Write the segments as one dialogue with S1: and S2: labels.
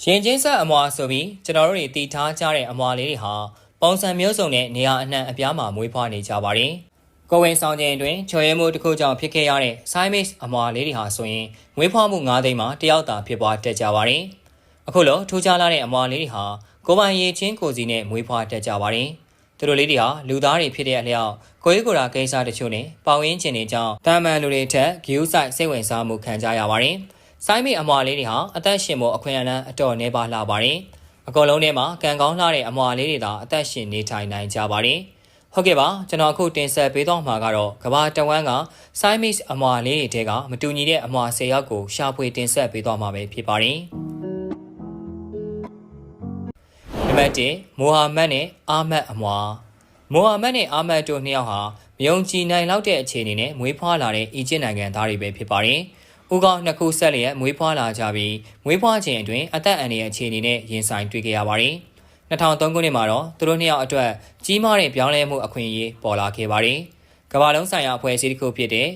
S1: ရင်ချင်းဆက်အမွာဆိုပြီးကျွန်တော်တို့တွေတည်ထားကြတဲ့အမွာလေးတွေဟာပုံစံမျိုးစုံနဲ့နေရာအနှံ့အပြားမှာမွေးဖွားနေကြပါတယ်။ကိုဝင်ဆောင်ခြင်းအတွင်းချော်ရဲမှုတစ်ခုကြောင့်ဖြစ်ခဲ့ရတဲ့ Siamese အမွာလေးတွေဟာဆိုရင်မွေးဖွားမှု9သိန်းမှာတယောက်သာဖြစ်ပွားတတ်ကြပါတယ်။အခုလိုထူးခြားလာတဲ့အမွာလေးတွေဟာကိုပိုင်ရည်ချင်းကိုစီနဲ့မွေးဖွားတတ်ကြပါတယ်။သူတို့လေးတွေဟာလူသားတွေဖြစ်တဲ့အလျောက်ကိုရေးကိုယ်တာကိစ္စတချို့နဲ့ပေါင်းရင်းခြင်းတွေကြောင့်တာမန်လူတွေထက်ဂီယူဆိုင်စိတ်ဝင်စားမှုခံကြရပါတယ်။ ဆိုင်းမိအမွာလေးတွေဟာအသက်ရှင်ဖို့အခွင့်အလမ်းအတော်နှဲပါလှပါတယ်။အကုန်လုံးထဲမှာကံကောင်းလှတဲ့အမွာလေးတွေသာအသက်ရှင်နေထိုင်နိုင်ကြပါတယ်။ဟုတ်ကဲ့ပါကျွန်တော်အခုတင်ဆက်ပေးတော့မှာကတော့ကဘာတဝမ်းက Siamese အမွာလေးတွေတဲကမတူညီတဲ့အမွာ၁၀ယောက်ကိုရှာဖွေတင်ဆက်ပေးတော့မှာပဲဖြစ်ပါတယ်။နံပါတ်1မိုဟာမက်နဲ့အာမတ်အမွာမိုဟာမက်နဲ့အာမတ်တို့နှစ်ယောက်ဟာမယုံကြည်နိုင်လောက်တဲ့အခြေအနေနဲ့မွေးဖွားလာတဲ့အီဂျစ်နိုင်ငံသားတွေပဲဖြစ်ပါတယ်။ ဦးကောင်းနှစ်ခုဆက်လျက်မွေးဖွားလာကြပြီးမွေးဖွားခြင်းအတွင်းအသက်အန္တရာယ်အခြေအနေနဲ့ရင်ဆိုင်တွေ့ခဲ့ရပါတယ်။2003ခုနှစ်မှာတော့သူတို့နှစ်ယောက်အတွက်ကြီးမားတဲ့ပြောင်းလဲမှုအခွင့်အရေးပေါ်လာခဲ့ပါတယ်။ကမ္ဘာလုံးဆိုင်ရာအဖွဲ့အစည်းတစ်ခုဖြစ်တဲ့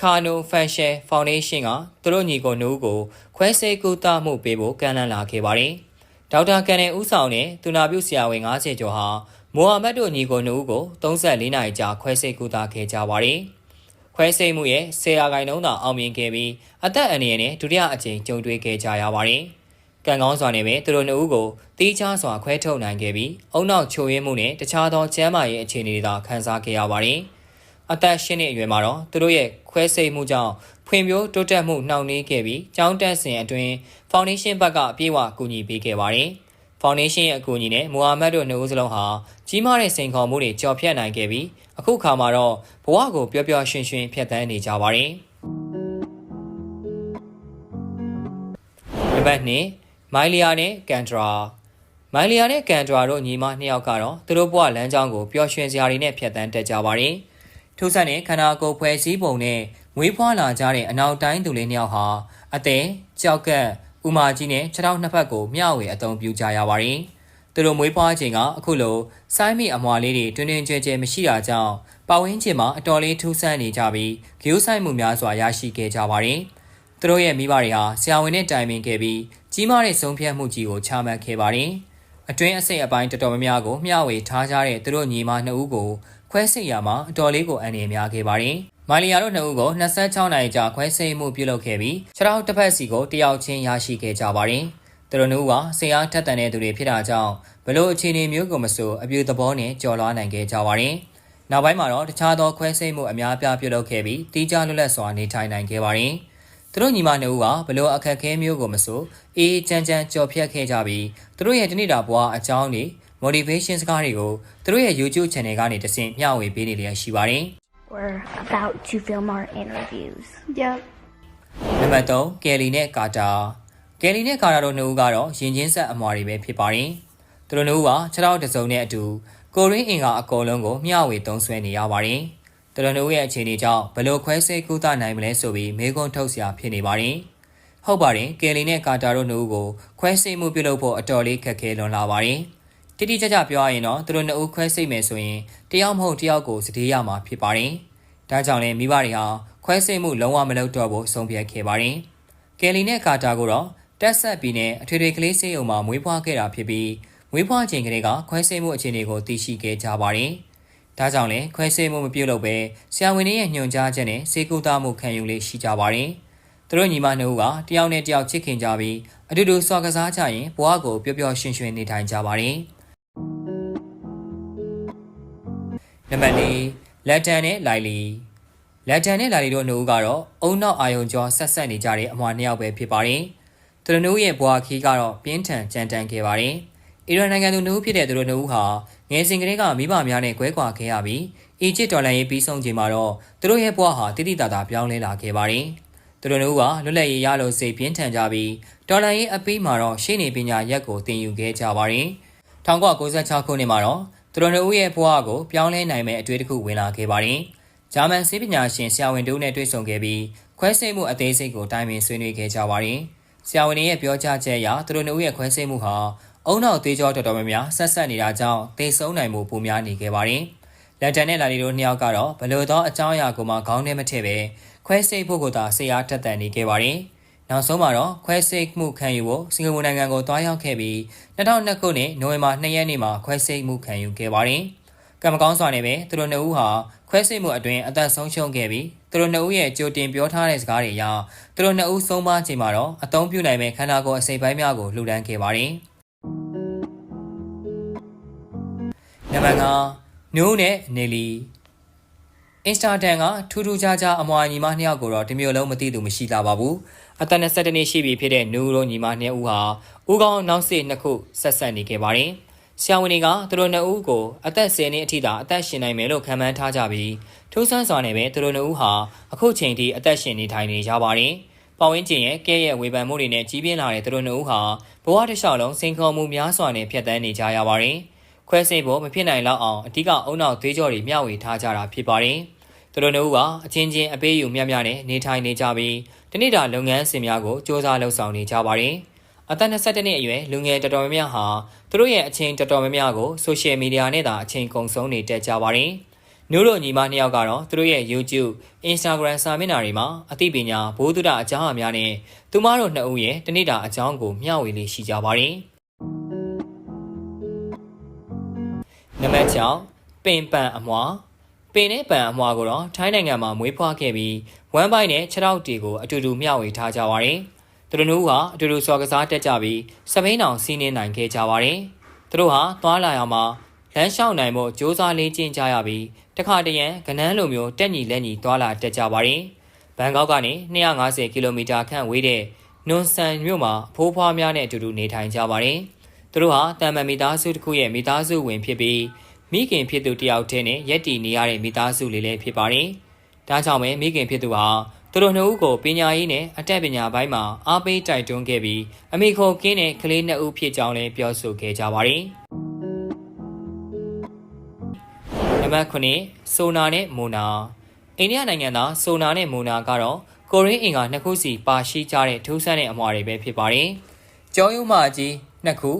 S1: Kano Fashion Foundation ကသူတို့ညီကိုနှုတ်ကိုခွဲစိတ်ကူတာမှုပေးဖို့ကမ်းလှမ်းလာခဲ့ပါတယ်။ဒေါက်တာကန်နယ်ဦးဆောင်တဲ့သူနာပြုဆရာဝန်90ကျော်ဟာမိုဟာမက်တို့ညီကိုနှုတ်ကို34နိုင်ကြာခွဲစိတ်ကူတာခဲ့ကြပါတယ်။ ခွဲစိတ်မှုရဲ့ဆရာဂိုင်နှုံးသာအောင်မြင်ခဲ့ပြီးအသက်အန္တရာယ်နဲ့ဒုတိယအကြိမ်ကြုံတွေ့ခဲ့ကြရပါတယ်။ကံကောင်းစွာနဲ့ပဲသူတို့နှစ်ဦးကိုတီးခြားစွာခွဲထုတ်နိုင်ခဲ့ပြီးအုံနောက်ချိုရင်းမှုနဲ့တခြားသောကျန်းမာရေးအခြေအနေတွေသာခံစားခဲ့ရပါတယ်။အသက်ရှင်တဲ့အရွယ်မှာတော့သူတို့ရဲ့ခွဲစိတ်မှုကြောင့်ဖွံ့ဖြိုးတိုးတက်မှုနှောင့်နှေးခဲ့ပြီးကျောင်းတက်စဉ်အတွင်းဖောင်ဒေးရှင်းဘက်ကအပြည့်အဝကူညီပေးခဲ့ပါတယ်။ ဖောင်ဒေးရှင်းရဲ့အကူအညီနဲ့မိုဟာမက်တို့နှစ်ဦးစလုံးဟာကြီးမားတဲ့စိန်ခေါ်မှုတွေကြော်ဖြတ်နိုင်ခဲ့ပြီးအခုခါမှာတော့ဘဝကိုပျော်ပျော်ရွှင်ရွှင်ဖြတ်သန်းနေကြပါတယ်။နံပါတ်2မိုင်လီယာနဲ့ကန်ဒရာမိုင်လီယာနဲ့ကန်ဒရာတို့ညီမနှစ်ယောက်ကတော့သူတို့ဘဝလမ်းကြောင်းကိုပျော်ရွှင်စရာတွေနဲ့ဖြတ်သန်းတက်ကြပါတယ်။ထို့ဆက်နဲ့ခန္ဓာကိုယ်ဖွဲ့စည်းပုံနဲ့မွေးဖွားလာကြတဲ့အနောက်တိုင်းသူလေးနှစ်ယောက်ဟာအသေးကြောက်ကက် ဥမာကြီးနဲ့ခြေထောက်နှစ်ဖက်ကိုမျှဝေအသုံးပြုကြရပါတယ်။သူတို့မွေးဖွားချိန်ကအခုလိုစိုင်းမိအမွာလေးတွေတွင်တွင်ကျဲကျဲမရှိတာကြောင့်ပတ်ဝန်းကျင်မှာအတော်လေးထူးဆန်းနေကြပြီးဂရုစိုက်မှုများစွာရရှိခဲ့ကြပါတယ်။သူတို့ရဲ့မိဘတွေဟာဆရာဝန်နဲ့တိုင်ပင်ခဲ့ပြီးကြီးမားတဲ့ဆုံးဖြတ်မှုကြီးကိုချမှတ်ခဲ့ပါတယ်။အတွင်းအစိတ်အပိုင်းတော်တော်များများကိုမျှဝေထားကြတဲ့သူတို့ညီမနှစ်ဦးကိုခွဲစိတ်ရမှာအတော်လေးကိုအန်ရများခဲ့ပါတယ်။ မိုင်လီယာတို့နှစ်ဦးကို26နိုင်ကြာခွဲစိတ်မှုပြုလုပ်ခဲ့ပြီးခြေထောက်တစ်ဖက်စီကိုတယောက်ချင်းရရှိခဲ့ကြပါတယ်။သူတို့နှစ်ဦးကဆရာထက်တန်တဲ့သူတွေဖြစ်တာကြောင့်ဘလို့အခြေအနေမျိုးကိုမဆိုအပြူသဘောနဲ့ကြော်လွှားနိုင်ခဲ့ကြပါတယ်။နောက်ပိုင်းမှာတော့တခြားသောခွဲစိတ်မှုအများပြားပြုလုပ်ခဲ့ပြီးတီးခြားလွတ်လပ်စွာနေထိုင်နိုင်ခဲ့ပါတယ်။သူတို့ညီမနှစ်ဦးကဘလို့အခက်အခဲမျိုးကိုမဆိုအေးချမ်းချမ်းကြော်ဖြတ်ခဲ့ကြပြီးသူတို့ရဲ့တနေ့တာဘဝအကြောင်းတွေ motivation စကားတွေကိုသူတို့ရဲ့ YouTube channel ကနေတဆင့်မျှဝေပေးနေလျက်ရှိပါတယ်
S2: We're about to film our interviews.
S3: Yep.
S1: ။နံပါတ်3ကယ်လီနဲ့ကာတာကယ်လီနဲ့ကာတာတို့နှစ်ဦးကတော့ရင်ချင်းဆက်အမွာတွေပဲဖြစ်ပါတယ်။သူတို့နှစ်ဦးကခြေထောက်တစ်စုံနဲ့အတူကိုရင်းအင်ကအကုန်လုံးကိုမျှဝေသုံးစွဲနေရပါတယ်။သူတို့နှစ်ဦးရဲ့အခြေအနေကြောင့်ဘယ်လိုခွဲစိတ်ကုသနိုင်မလဲဆိုပြီးမေးခွန်းထုတ်စရာဖြစ်နေပါတယ်။ဟုတ်ပါတယ်ကယ်လီနဲ့ကာတာတို့နှစ်ဦးကိုခွဲစိတ်မှုပြုလုပ်ဖို့အတော်လေးခက်ခဲလွန်လာပါတယ်။ တိတိကျကျပြောရရင်တော့သူတို့နှစ်ဦးခွဲစိတ်မယ်ဆိုရင်တယောက်မဟုတ်တယောက်ကိုစတေးရမှာဖြစ်ပါတယ်။ဒါကြောင့်လည်းမိဘတွေဟာခွဲစိတ်မှုလုံးဝမလုပ်တော့ဖို့ဆုံးဖြတ်ခဲ့ပါတယ်။ကယ်လီနဲ့ကာတာကိုတော့တက်ဆက်ပြီးနဲ့အထွေထွေကလေးစေးုံမှာမွေးဖွားခဲ့တာဖြစ်ပြီးမွေးဖွားချိန်ကလေးကခွဲစိတ်မှုအခြေအနေကိုသိရှိခဲ့ကြပါတယ်။ဒါကြောင့်လည်းခွဲစိတ်မှုမပြုတ်လို့ပဲဆရာဝန်တွေရဲ့ညွှန်ကြားချက်နဲ့စေကူတာမှုခံယူလေးရှိကြပါတယ်။သူတို့ညီမနှစ်ဦးကတယောက်နဲ့တယောက်ချစ်ခင်ကြပြီးအတူတူစော်ကစားကြရင်ဘဝကိုပျော်ပျော်ရွှင်ရွှင်နေထိုင်ကြပါတယ်။ နံပါတ်၄လက်တန်နဲ့လိုက်လီလက်တန်နဲ့လိုက်လီတို့နှစ်ဦးကတော့အုံနောက်အာယုံကျော်ဆက်ဆက်နေကြတဲ့အမွာနှစ်ယောက်ပဲဖြစ်ပါတယ်။သူတို့နှစ်ဦးရဲ့ဘွာခီးကတော့ပြင်းထန်ကြမ်းတမ်းခဲ့ပါတယ်။အီရန်နိုင်ငံသူနှစ်ဦးဖြစ်တဲ့သူတို့နှစ်ဦးဟာငယ်စဉ်ကတည်းကမိဘများနဲ့ကွဲကွာခဲ့ရပြီးအီဂျစ်ဒေါ်လာရေးပြီးဆုံးချိန်မှာတော့သူတို့ရဲ့ဘွာဟာတိတိတသာပြောင်းလဲလာခဲ့ပါတယ်။သူတို့နှစ်ဦးကလွတ်လပ်ရေးရလို့စိတ်ပြင်းထန်ကြပြီးဒေါ်လာရေးအပြီးမှာတော့ရှေ့နေပညာရက်ကိုသင်ယူခဲ့ကြပါတယ်။1996ခုနှစ်မှာတော့ သူတို့နှစ်ဦးရဲ့ဘဝကိုပြောင်းလဲနိုင်မဲ့အတွေ့အကြုံဝင်လာခဲ့ပါတယ်။ဂျာမန်ဆေးပညာရှင်ဆရာဝန်တို့နဲ့တွေ့ဆုံခဲ့ပြီးခွဲစိတ်မှုအသေးစိတ်ကိုတိုင်ပင်ဆွေးနွေးခဲ့ကြပါတယ်။ဆရာဝန်ရဲ့ပြောကြားချက်အရသူတို့နှစ်ဦးရဲ့ခွဲစိတ်မှုဟာအုံနောက်သေးကြောတော်တော်များများဆက်ဆက်နေတာကြောင့်သေဆုံးနိုင်မှုပိုများနေခဲ့ပါတယ်။လက်တန်နဲ့လာလီတို့နှစ်ယောက်ကတော့ဘလို့သောအကြောင်းအရာကိုမှခေါင်းထဲမထည့်ပဲခွဲစိတ်ဖို့ကိုသာဆေးအားတက်တန်နေခဲ့ပါတယ်။ နောက်ဆုံးမှာတော့ခွဲစိတ်မှုခံယူဖို့စင်ကာပူနိုင်ငံကိုတွားရောက်ခဲ့ပြီး2002ခုနှစ်နိုဝင်ဘာ2ရက်နေ့မှာခွဲစိတ်မှုခံယူခဲ့ပါတယ်။ကံမကောင်းစွာနဲ့ပဲသူတို့နှစ်ဦးဟာခွဲစိတ်မှုအတွင်းအသက်ဆုံးရှုံးခဲ့ပြီးသူတို့နှစ်ဦးရဲ့ကြိုတင်ပြောထားတဲ့စကားတွေအရသူတို့နှစ်ဦးဆုံးပါချိန်မှာတော့အသုံးပြုနိုင်မဲ့ခန္ဓာကိုယ်အစိတ်ပိုင်းများကိုလှူဒန်းခဲ့ပါတယ်။နံပါတ်5နိုးနဲ့နေလီ အင်စတာတန်ကထူးထူးခြားခြားအမွာညီမနှစ်ယောက်ကိုတော့ဒီမျိုးလုံးမသိသူမရှိတာပါဘူးအသက်22နှစ်ရှိပြီဖြစ်တဲ့နူရိုညီမနှစ်ဦးဟာဦးကောင်းနောက်စေ့နှစ်ခုဆက်ဆက်နေခဲ့ပါတယ်ဆရာဝန်တွေကသူတို့နှစ်ဦးကိုအသက်10နှစ်အထိသာအသက်ရှင်နိုင်မယ်လို့ခန့်မှန်းထားကြပြီးထိုးဆန်းစွာနဲ့ပဲသူတို့နှစ်ဦးဟာအခုချိန်ထိအသက်ရှင်နေထိုင်နေကြပါတယ်ပတ်ဝန်းကျင်ရဲ့ကဲရဲ့ဝေဖန်မှုတွေနဲ့ကြီးပြင်းလာတဲ့သူတို့နှစ်ဦးဟာဘဝတစ်လျှောက်လုံးစိန်ခေါ်မှုများစွာနဲ့ဖြတ်သန်းနေကြရပါတယ်ခွဲစိတ်ဖို့မဖြစ်နိုင်လောက်အောင်အဓိကအုံနောက်သေးကြော်တွေမျှဝေထားကြတာဖြစ်ပါတယ်။ သူတို့နှစ်ဦးကအချင်းချင်းအပေးယူမျှမျှနဲ့နေထိုင်နေကြပြီးတနေ့တာလုပ်ငန်းစဉ်များကိုစ조사လှုပ်ဆောင်နေကြပါတယ်။အသက်22နှစ်အရွယ်လူငယ်တော်တော်များများဟာသူတို့ရဲ့အချင်းတော်တော်များများကိုဆိုရှယ်မီဒီယာနဲ့သာအချင်းကုန်ဆုံးနေတက်ကြပါတယ်။နုတို့ညီမနှစ်ယောက်ကတော့သူတို့ရဲ့ YouTube, Instagram စာမျက်နှာတွေမှာအသိပညာဘိုးတုဒအကြောင်းအများနဲ့သူမတို့နှစ်ဦးရဲ့တနေ့တာအကြောင်းကိုမျှဝေလေးရှိကြပါတယ်။နံပါတ်6ပင်ပန်အမွာ ပင်နဲ့ပန်အမွာကိုတော့ထိုင်းနိုင်ငံမှာမွေးဖွားခဲ့ပြီးဝမ်ပိုင်နဲ့ခြေထောက်တီကိုအတူတူမျှဝေထားကြပါတယ်။သူတို့တို့ကအတူတူစော်ကစားတက်ကြပြီးစပိန်တောင်စီးနှင်းနိုင်ခဲ့ကြပါတယ်။သူတို့ဟာသွားလာရမှာလမ်းလျှောက်နိုင်ဖို့စ조사လေးကျင့်ကြရပြီးတခါတရံကနန်းလိုမျိုးတက်ညီလက်ညီသွားလာတက်ကြပါတယ်။ဘန်ကောက်ကနေ250ကီလိုမီတာခန့်ဝေးတဲ့နွန်ဆန်မြို့မှာဖိုးဖွားများနဲ့အတူတူနေထိုင်ကြပါတယ်။သူတို့ဟာတန်မန်မိသားစုတစ်ခုရဲ့မိသားစုဝင်ဖြစ်ပြီး မိခင်ဖြစ်သူတယောက်တည်းနဲ့ရက်တီနေရတဲ့မိသားစုလေးလည်းဖြစ်ပါတယ်။ဒါကြောင့်ပဲမိခင်ဖြစ်သူဟာသူတို့နှစ်ဦးကိုပညာရေးနဲ့အတတ်ပညာပိုင်းမှာအားပေးတိုက်တွန်းခဲ့ပြီးအမိခိုကင်းတဲ့ကလေးနှစ်ဦးဖြစ်ကြောင်းလည်းပြောဆိုခဲ့ကြပါတယ်။နံပါတ်9ဆိုနာနဲ့မိုနာအိန္ဒိယနိုင်ငံသားဆိုနာနဲ့မိုနာကတော့ကိုရင်းအင်ကနှစ်ခုစီပါရှိကြတဲ့ထူးဆန်းတဲ့အမွာတွေပဲဖြစ်ပါတယ်။ကျောင်းရုံးမကြီးနှစ်ခု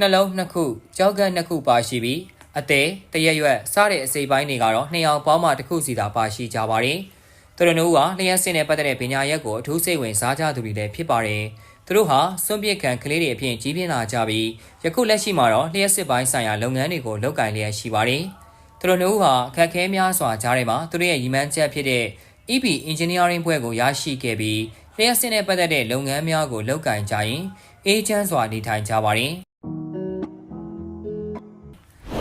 S1: နှလုံးနှစ်ခုကြောက်ကနှစ်ခုပါရှိပြီး အသေးတရက်ရွက်စတဲ့အစိပ်ပိုင်းတွေကတော့နှစ်ယောက်ပေါင်းမှတစ်ခုစီသာပါရှိကြပါတယ်။သူတို့တို့ကလျှက်စင်နဲ့ပတ်သက်တဲ့ပညာရက်ကိုအထူးစိတ်ဝင်စားကြသူတွေလည်းဖြစ်ပါတယ်။သူတို့ဟာစွန့်ပစ်ခံကလေးတွေအဖြစ်ကြီးပြင်းလာကြပြီးယခုလက်ရှိမှာတော့လျှက်စစ်ပိုင်းဆိုင်ရာလုပ်ငန်းတွေကိုလုပ်ကိုင်လျက်ရှိပါတယ်။သူတို့တို့ဟာအခက်အခဲများစွာကြားထဲမှာသူတို့ရဲ့ရည်မှန်းချက်ဖြစ်တဲ့ EP Engineering ဘွဲ့ကိုရရှိခဲ့ပြီးလျှက်စစ်နဲ့ပတ်သက်တဲ့လုပ်ငန်းများကိုလုပ်ကိုင်ကြရင်အေးချမ်းစွာနေထိုင်ကြပါတယ်။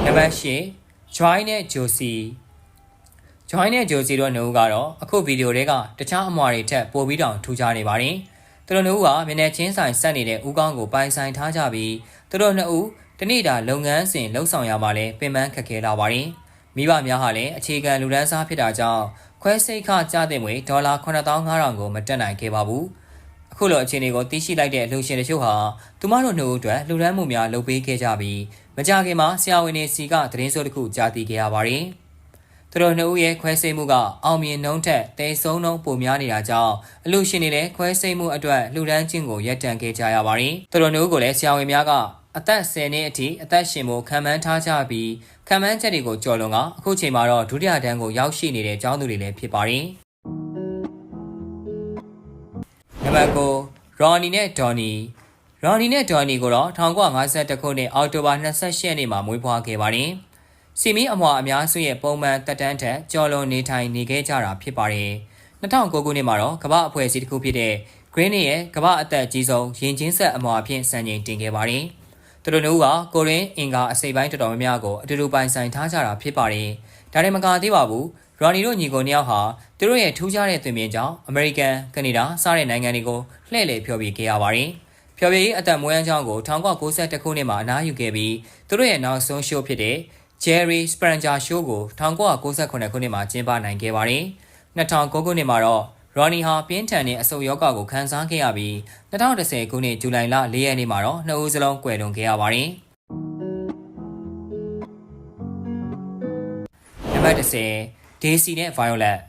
S1: နံပါတ်၈ Joy နဲ့ Josie Joy နဲ့ Josie တို့နှစ်ဦးကတော့အခုဗီဒီယိုတွေကတခြားအမွာတွေထက်ပိုပြီးတောင်ထူးခြားနေပါတယ်။သူတို့နှစ်ဦးကမျက်နှာချင်းဆိုင်ဆက်နေတဲ့ဦးကောင်းကိုပိုင်ဆိုင်ထားကြပြီးသူတို့နှစ်ဦးတနေ့တာလုပ်ငန်းစဉ်လှုပ်ဆောင်ရမှာလဲပင်ပန်းခက်ခဲလာပါတယ်။မိဘများဟာလည်းအခြေခံလူဒန်းစားဖြစ်တာကြောင့်ခွဲစိတ်ခကြတဲ့ငွေဒေါ်လာ9500ကိုမတက်နိုင်ခဲ့ပါဘူး။ အခုလိုအခြေအနေကိုသိရှိလိုက်တဲ့လူရှင်တချို့ဟာသူမတို့နှစ်ဦးအတွက်လှူဒန်းမှုများလုပ်ပေးခဲ့ကြပြီးမကြခင်မှာဆရာဝန်တွေစီကသတင်းစိုးတစ်ခုကြားသိခဲ့ရပါတယ်။သူတို့နှစ်ဦးရဲ့ခွဲစိတ်မှုကအောင်မြင်နှုံးထက်တိမ်ဆုံးနှုံးပိုများနေတာကြောင့်အလူရှင်တွေလည်းခွဲစိတ်မှုအတွက်လှူဒန်းခြင်းကိုရပ်တန့်ခဲ့ကြရပါတယ်။သူတို့နှစ်ဦးကိုလည်းဆရာဝန်များကအသက်10နှစ်အထိအသက်ရှင်ဖို့ခံမှန်းထားကြပြီးခံမှန်းချက်တွေကိုကြော်လွန်ကအခုချိန်မှာတော့ဒုတိယတန်းကိုရောက်ရှိနေတဲ့အကြောင်းသူတွေလည်းဖြစ်ပါတယ်။ နံပါတ်9ရော်နီနဲ့ဒေါ်နီရော်နီနဲ့ဒေါ်နီကိုတော့1952ခုနှစ်အောက်တိုဘာ28ရက်နေ့မှာမွေးဖွားခဲ့ပါတယ်။စီမီအမွာအများစုရဲ့ပုံမှန်တက်တန်းထက်ကျော်လွန်နေထိုင်နေခဲ့ကြတာဖြစ်ပါတယ်။2009ခုနှစ်မှာတော့ကမ္ဘာအဖွဲ့အစည်းတစ်ခုဖြစ်တဲ့ Green ရဲ့ကမ္ဘာအသက်အကြီးဆုံးရင်ချင်းဆက်အမွာအဖြစ်စံချိန်တင်ခဲ့ပါတယ်။ သူတို့တို့ကကိုရင်းအင်ကာအစိပ်ပိုင်းတော်တော်များများကိုအတူတူပိုင်ဆိုင်ထားကြတာဖြစ်ပါတယ်။ဒါနဲ့မကသေးပါဘူး။ရော်နီတို့ညီကိုနှစ်ယောက်ဟာသူတို့ရဲ့ထူးခြားတဲ့သွင်ပြင်ကြောင့်အမေရိကန်၊ကနေဒါစတဲ့နိုင်ငံတွေကိုလှည့်လည်ဖျော်ဖြေခဲ့ရပါတယ်။ဖျော်ဖြေရေးအသက်မွေးချောင်းကို1992ခုနှစ်မှာအနားယူခဲ့ပြီးသူတို့ရဲ့နောက်ဆုံးရှိုးဖြစ်တဲ့ Jerry Springer Show ကို1998ခုနှစ်မှာကျင်းပနိုင်ခဲ့ပါတယ်။2009ခုနှစ်မှာတော့ Ronnie ဟာပြင်းထန်တဲ့အဆုတ်ယောဂကိုခံစားခဲ့ရပြီး2010ခုနှစ်ဇူလိုင်လ4ရက်နေ့မှာတော့နှစ်ဦးစလုံးကွယ်လွန်ခဲ့ရပါတယ်။နံပါတ်10 Daisy နဲ့ Violet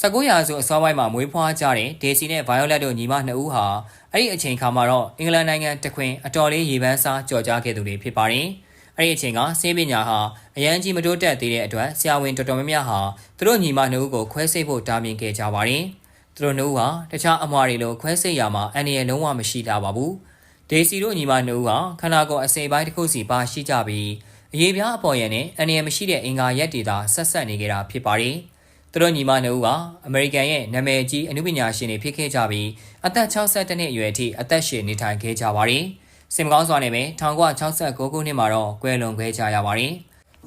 S1: 19ရာစုအစောပိုင်းမှာမွေးဖွားကြတဲ့ဒေစီနဲ့ Violet တို့ညီမနှစ်ဦးဟာအဲ့ဒီအချိန်ခါမှာတော့အင်္ဂလန်နိုင်ငံတခွင်အတော်လေးရေပန်းစားကြော်ကြားခဲ့သူတွေဖြစ်ပါတယ်။ အဲ့ဒီအချိန်ကဆေးပညာဟာအရန်ကြီးမတိုးတက်သေးတဲ့အတွက်ဆရာဝန်တော်တော်များများဟာသူတို့ညီမနှစ်ဦးကိုခွဲစိတ်ဖို့တားမြင်ခဲ့ကြပါတယ်။သူတို့နှုတ်ဟာတခြားအမွာတွေလိုခွဲစိတ်ရမှာအန်ဒီရဲ့လုံးဝမရှိတာပါဘူးဒေစီတို့ညီမနှုတ်ဟာခန္ဓာကိုယ်အစိပ်ပိုင်းတစ်ခုစီပါရှိကြပြီးအရေးပြားအပေါ်ရန်နဲ့အန်ဒီရဲ့မရှိတဲ့အင်္ဂါရက်တွေသာဆက်ဆက်နေကြတာဖြစ်ပါတယ်သူတို့ညီမနှုတ်ကအမေရိကန်ရဲ့နာမည်ကြီးအမှုပညာရှင်တွေဖြစ်ခဲ့ကြပြီးအသက်62နှစ်အရွယ်အထိအသက်ရှင်နေထိုင်ခဲ့ကြပါတယ် စင်မကောင်းစွာနဲ့ပဲ1969ခုနှစ်မှာတော့ကွယ်လွန်ခဲ့ကြရပါတယ်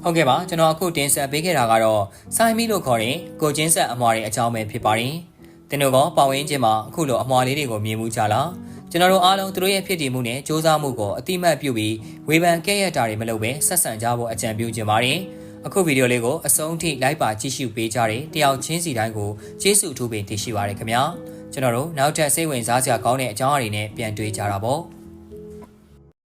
S1: ဟုတ်ကဲ့ပါကျွန်တော်အခုတင်ဆက်ပေးခဲ့တာကတော့စိုင်းမီလို့ခေါ်တဲ့ကိုချင်းဆက်အမွာတွေအကြောင်းပဲဖြစ်ပါတယ်။တင်တို့ကပတ်ဝန်းကျင်မှာအခုလိုအမွာလေးတွေကိုမြင်မှုကြလားကျွန်တော်တို့အားလုံးသူတို့ရဲ့ဖြစ်တည်မှုနဲ့စ조사မှုကိုအတိမတ်ပြုပြီးဝေဖန်ကဲ့ရဲ့တာတွေမလုပ်ဘဲဆက်ဆံကြဖို့အကြံပြုချင်ပါတယ်။အခုဗီဒီယိုလေးကိုအဆုံးထိလိုက်ပါကြည့်ရှုပေးကြတဲ့တယောက်ချင်းစီတိုင်းကိုကျေးဇူးအထူးပင်တင်ရှိပါရခင်ဗျာ။ကျွန်တော်တို့နောက်ထပ်စိတ်ဝင်စားစရာကောင်းတဲ့အကြောင်းအရာတွေနဲ့ပြန်တွေ့ကြတာပေါ့။